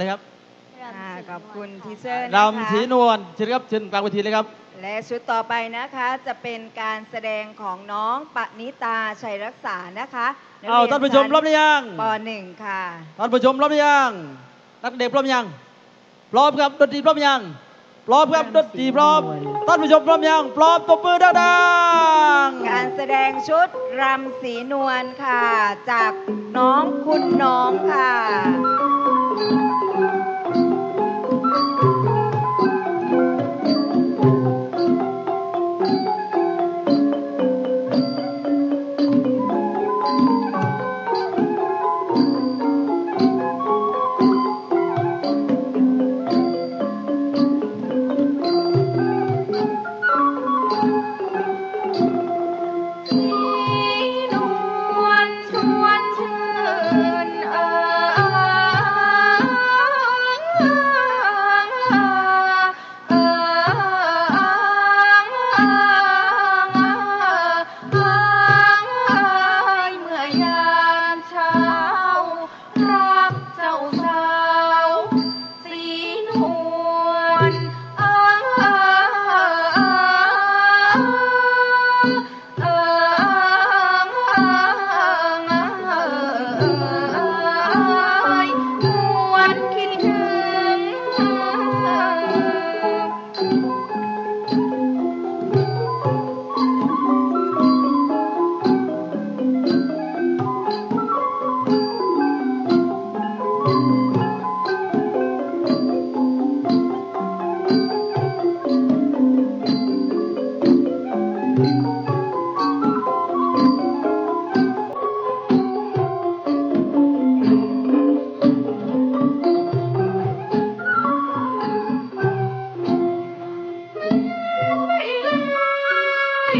เลยครับค่ะขอบคุณทีเซอร์นะคะรำสีนวลเชิญครับเชิญกลางเวทีเลยครับ และชุดต่อไปนะคะจะเป็นการแสดงของน้องปณิตาชัยรักษานะคะกเอารียท่านผู้ชมพร้อมหรือยังป .1 ค่ะ ท่านผู้ชมพร้อมหรือยังนักเด็กพร้อมยังพร้อมครับดนตรีพร้อมยังพร้อมครับดนตรีพร้อมท่านผู้ชมพร้อมยังพร้อมตบมือดังการแสดงชุดรำสีนวลค่ะ จากน้องคุณน้องค่ะสี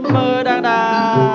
ๆเอาปรบมือดัง